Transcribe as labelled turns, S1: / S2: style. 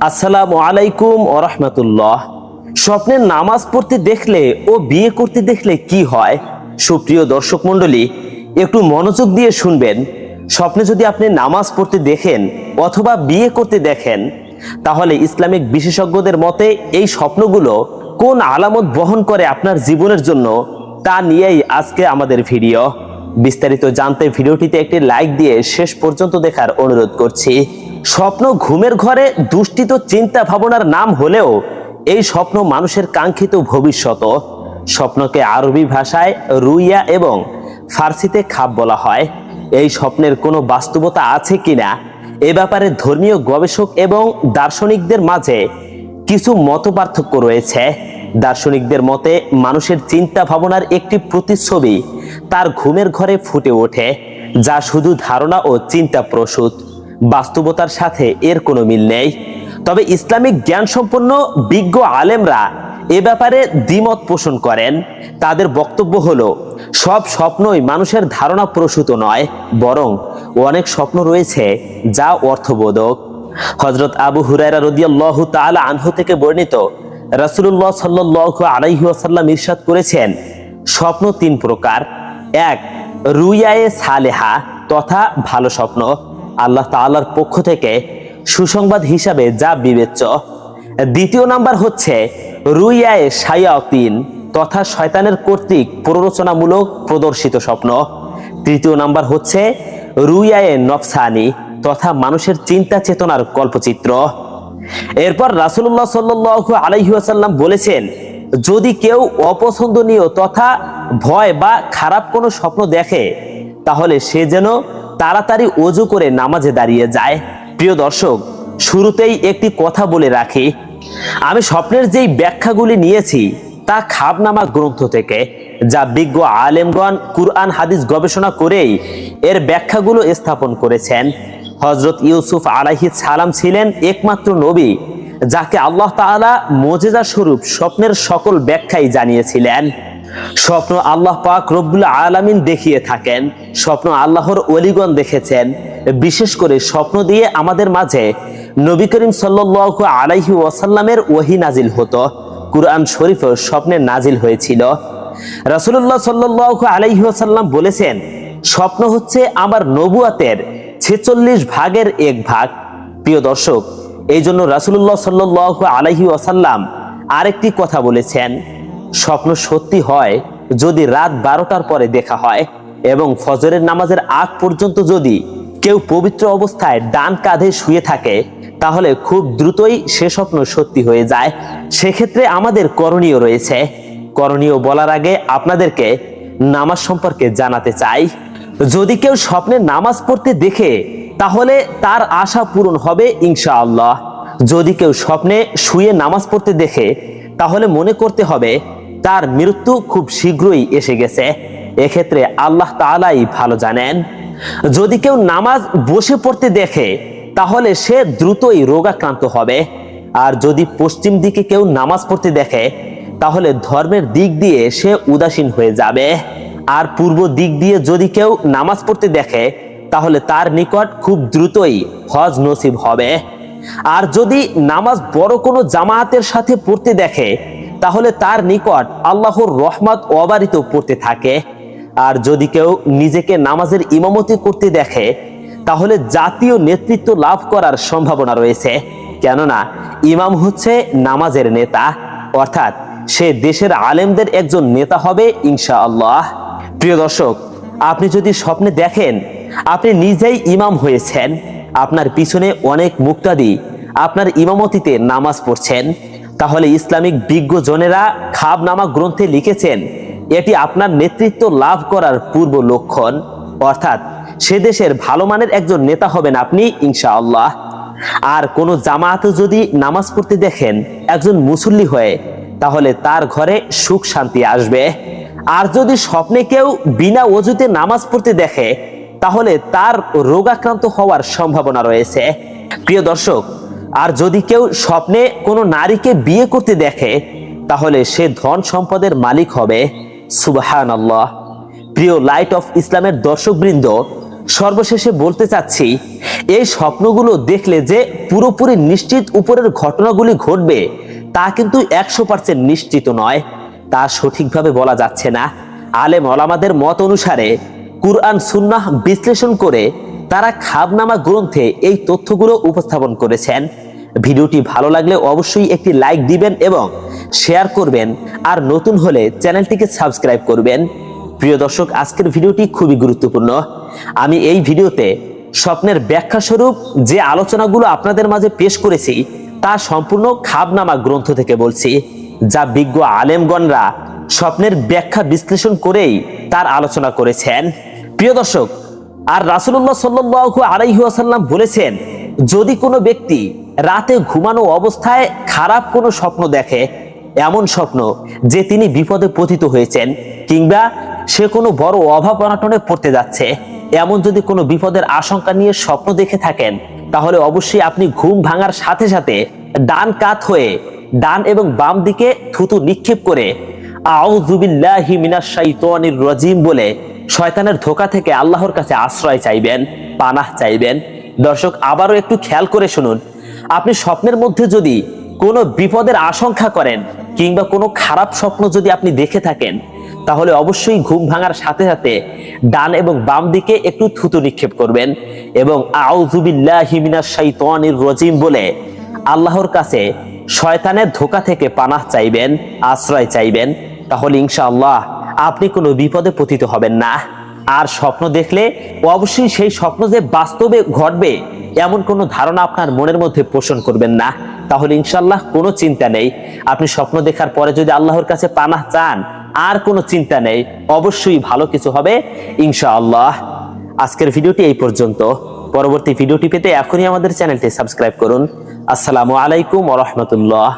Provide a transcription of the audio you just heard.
S1: আসসালামু আলাইকুম ওরহমতুল্লাহ স্বপ্নে নামাজ পড়তে দেখলে ও বিয়ে করতে দেখলে কি হয়? সুপ্রিয় দর্শক মণ্ডলী, একটু মনোযোগ দিয়ে শুনবেন। স্বপ্নে যদি আপনি নামাজ পড়তে দেখেন অথবা বিয়ে করতে দেখেন, তাহলে ইসলামিক বিশেষজ্ঞদের মতে এই স্বপ্নগুলো কোন আলামত বহন করে আপনার জীবনের জন্য তা নিয়েই আজকে আমাদের ভিডিও। বিস্তারিত জানতে ভিডিওটিতে একটি লাইক দিয়ে শেষ পর্যন্ত দেখার অনুরোধ করছি। স্বপ্ন ঘুমের ঘরে দুষ্টিত চিন্তা ভাবনার নাম হলেও এই স্বপ্ন মানুষের কাঙ্ক্ষিত ভবিষ্যৎ। স্বপ্নকে আরবি ভাষায় রুইয়া এবং ফার্সিতে খাপ বলা হয়। এই স্বপ্নের কোনো বাস্তবতা আছে কিনা, এ ব্যাপারে ধর্মীয় গবেষক এবং দার্শনিকদের মাঝে কিছু মত পার্থক্য রয়েছে। দার্শনিকদের মতে, মানুষের চিন্তা ভাবনার একটি প্রতিচ্ছবি তার ঘুমের ঘরে ফুটে ওঠে, যা শুধু ধারণা ও চিন্তা প্রসূত বাস্তবতার সাথে এর কোনো মিল নেই। তবে ইসলামিক জ্ঞান সম্পন্ন বিজ্ঞ আলেমরা এ ব্যাপারে দ্বিমত পোষণ করেন। তাদের বক্তব্য হলো, সব স্বপ্নই মানুষের ধারণা প্রসূত নয়, বরং অনেক স্বপ্ন রয়েছে যা অর্থবোধক। হজরত আবু হুরায়রা রদিয়াল্লাহ তাআলা আনহু থেকে বর্ণিত, রাসূলুল্লাহ সাল্লাল্লাহু আলাইহি ওয়াসাল্লাম ইরশাদ করেছেন, স্বপ্ন তিন প্রকার। এক, রুইয়ায়ে সালেহা তথা ভালো স্বপ্ন। আল্লাহ তাআলার পক্ষ থেকে সুসংবাদ হিসাবে যা বিবেচ্য। দ্বিতীয় নাম্বার হচ্ছে রুইয়ায়ে শায়াতিন তথা শয়তানের কর্তৃক প্ররোচনামূলক প্রদর্শিত স্বপ্ন। তৃতীয় নাম্বার হচ্ছে রুইয়ায়ে নফসানি তথা মানুষের চিন্তা চেতনার কল্পচিত্র। এরপর রাসূলুল্লাহ সাল্লাল্লাহু আলাইহি ওয়াসাল্লাম বলেছেন, যদি কেউ অপছন্দনীয় তথা ভয় বা খারাপ কোনো স্বপ্ন দেখে, তাহলে সে যেন তাড়াতাড়ি অজু করে নামাজে দাঁড়িয়ে যায়। প্রিয় দর্শক, শুরুতেই একটি কথা বলে রাখি। আমি স্বপ্নের যেই ব্যাখ্যাগুলি নিয়েছি, তা খাবনামা গ্রন্থ থেকে, যা বিজ্ঞ আলেমগণ কুরআন হাদিস গবেষণা করেই এর ব্যাখ্যাগুলো স্থাপন করেছেন। হজরত ইউসুফ আলাহি সালাম ছিলেন একমাত্র নবী, যাকে আল্লাহ তাআলা মোজেজা স্বরূপ স্বপ্নের সকল ব্যাখ্যাই জানিয়েছিলেন। স্বপ্ন আল্লাহ পাক রব্বুল আলামিন দেখিয়ে থাকেন, স্বপ্ন আল্লাহর অলিগণ দেখেছেন। বিশেষ করে স্বপ্ন দিয়ে আমাদের মাঝে নবী করিম সাল্লাল্লাহু আলাইহি ওয়াসাল্লামের ওহি নাজিল হতো। কুরআন শরীফ স্বপ্নে নাজিল হয়েছিল। রাসূলুল্লাহ সাল্লাল্লাহু আলাইহি ওয়াসাল্লাম বলেছেন, স্বপ্ন হচ্ছে আমার নবুয়াতের ছেচল্লিশ ভাগের এক ভাগ। প্রিয় দর্শক এই জন্য রাসুল্লাহ সাল্লাহ আলহি ওয়াসাল্লাম আরেকটি কথা বলেছেন। স্বপ্ন সত্যি হয় যদি রাত বারোটার পরে দেখা হয় এবং ফজরের নামাজের আগ পর্যন্ত যদি কেউ পবিত্র অবস্থায় ডান কাঁধে শুয়ে থাকে, তাহলে খুব দ্রুতই সে স্বপ্ন সত্যি হয়ে যায়। সেক্ষেত্রে আমাদের করণীয় রয়েছে। করণীয় বলার আগে আপনাদেরকে নামাজ সম্পর্কে জানাতে চাই। যদি কেউ স্বপ্নে নামাজ পড়তে দেখে, তাহলে তার আশা পূরণ হবে ইনশাআল্লাহ। যদি কেউ স্বপ্নে শুয়ে নামাজ পড়তে দেখে, তাহলে মনে করতে হবে তার মৃত্যু খুব শীঘ্রই এসে গেছে। এক্ষেত্রে আল্লাহ তাআলাই ভালো জানেন। যদি কেউ নামাজ বসে পড়তে দেখে, তাহলে সে দ্রুতই রোগাক্রান্ত হবে। আর যদি পশ্চিম দিকে কেউ নামাজ পড়তে দেখে, তাহলে ধর্মের দিক দিয়ে সে উদাসীন হয়ে যাবে। আর পূর্ব দিক দিয়ে যদি কেউ নামাজ পড়তে দেখে, তাহলে তার নিকট খুব দ্রুতই হজ নসিব হবে। আর যদি নামাজ বড় কোনো জামায়াতের সাথে পড়তে দেখে তাহলে তার নিকট আল্লাহর রহমত অবারিত পড়তে থাকে। আর যদি কেউ নিজেকে নামাজের ইমামতি করতে দেখে, তাহলে জাতীয় নেতৃত্ব লাভ করার সম্ভাবনা রয়েছে। কেননা, ইমাম হচ্ছে নামাজের নেতা, অর্থাৎ সে দেশের আলেমদের একজন নেতা হবে ইনশাআল্লাহ। প্রিয় দর্শক, আপনি যদি স্বপ্নে দেখেন, আপনি নিজেই ইমাম হয়েছেন, আপনার পিছনে অনেক মুক্তাদি আপনার ইমামতিতে নামাজ পড়ছেন। তাহলে ইসলামিক বিজ্ঞজনেরা খাবনামা গ্রন্থে লিখেছেন, এটি আপনার নেতৃত্ব লাভ করার পূর্ব লক্ষণ। অর্থাৎ, সে দেশের ভালো মানের একজন নেতা হবেন আপনি, ইনশাআল্লাহ। আর কোনো জামাতে যদি নামাজ পড়তে দেখেন, একজন মুসল্লি হয়ে, তাহলে তার ঘরে সুখ শান্তি আসবে। আর যদি স্বপ্নে কেউ বিনা অজুতে নামাজ পড়তে দেখে, তাহলে তার রোগাক্রান্ত হওয়ার সম্ভাবনা রয়েছে। প্রিয় দর্শক আর যদি কেউ স্বপ্নে কোনো নারীকে বিয়ে করতে দেখে, তাহলে সে ধন সম্পদের মালিক হবে। সুবাহান আল্লাহ প্রিয় লাইট অফ ইসলামের দর্শকবৃন্দ, সর্বশেষে বলতে চাচ্ছি, এই স্বপ্নগুলো দেখলে যে পুরোপুরি নিশ্চিত উপরের ঘটনাগুলি ঘটবে, তা কিন্তু একশো পার্সেন্ট নিশ্চিত নয়। তা সঠিকভাবে বলা যাচ্ছে না। আলেম ওলামাদের মত অনুসারে, কুরআন সুন্নাহ বিশ্লেষণ করে তারা খাবনামা গ্রন্থে এই তথ্যগুলো উপস্থাপন করেছেন। ভিডিওটি ভালো লাগলে অবশ্যই একটি লাইক দিবেন এবং শেয়ার করবেন। আর নতুন হলে চ্যানেলটিকে সাবস্ক্রাইব করবেন। প্রিয় দর্শক, আজকের ভিডিওটি খুবই গুরুত্বপূর্ণ। আমি এই ভিডিওতে স্বপ্নের ব্যাখ্যা স্বরূপ যে আলোচনাগুলো আপনাদের মাঝে পেশ করেছি, তা সম্পূর্ণ খাবনামা গ্রন্থ থেকে বলছি, যা বিজ্ঞ আলেমগণরা স্বপ্নের ব্যাখ্যা বিশ্লেষণ করেই তার আলোচনা করেছেন। প্রিয় দর্শক আর রাসুল্লাহ সাল্লু আলাইহাসাল্লাম বলেছেন, যদি কোনো ব্যক্তি রাতে ঘুমানো অবস্থায় খারাপ কোনো স্বপ্ন দেখে, এমন স্বপ্ন যে তিনি বিপদে পতিত হয়েছেন কিংবা সে কোনো বড় অভাব অনাটনে পড়তে যাচ্ছে, এমন যদি কোনো বিপদের আশঙ্কা নিয়ে স্বপ্ন দেখে থাকেন, তাহলে অবশ্যই আপনি ঘুম ভাঙার সাথে সাথে ডান কাত হয়ে ডান এবং বাম দিকে থুতু নিক্ষেপ করে আউযুবিল্লাহি মিনাশ শাইতানির রাজিম বলে শয়তানের ধোকা থেকে আল্লাহর কাছে আশ্রয় চাইবেন, পানাহ চাইবেন। দর্শক, আবারও একটু খেয়াল করে শুনুন। আপনি স্বপ্নের মধ্যে যদি কোনো বিপদের আশঙ্কা করেন কিংবা কোনো খারাপ স্বপ্ন যদি আপনি দেখে থাকেন, তাহলে অবশ্যই ঘুম ভাঙার সাথে সাথে ডান এবং বাম দিকে একটু থুতু নিক্ষেপ করবেন এবং আউযুবিল্লাহি মিনাশ শাইতানির রাজিম বলে আল্লাহর কাছে শয়তানের ধোকা থেকে পানাহ চাইবেন, আশ্রয় চাইবেন। তাহলে ইনশাআল্লাহ আপনি কোনো বিপদে পতিত হবেন না। আর স্বপ্ন দেখলে অবশ্যই সেই স্বপ্ন যে বাস্তবে ঘটবে, এমন কোনো ধারণা আপনার মনের মধ্যে পোষণ করবেন না। তাহলে ইনশাল্লাহ কোনো চিন্তা নেই। আপনি স্বপ্ন দেখার পরে যদি আল্লাহর কাছে পানাহ চান, আর কোনো চিন্তা নেই। অবশ্যই ভালো কিছু হবে, ইনশাআল্লাহ। আজকের ভিডিওটি এই পর্যন্ত। পরবর্তী ভিডিওটি পেতে এখনই আমাদের চ্যানেলটি সাবস্ক্রাইব করুন। আসসালামু আলাইকুম ওরহমতুল্লাহ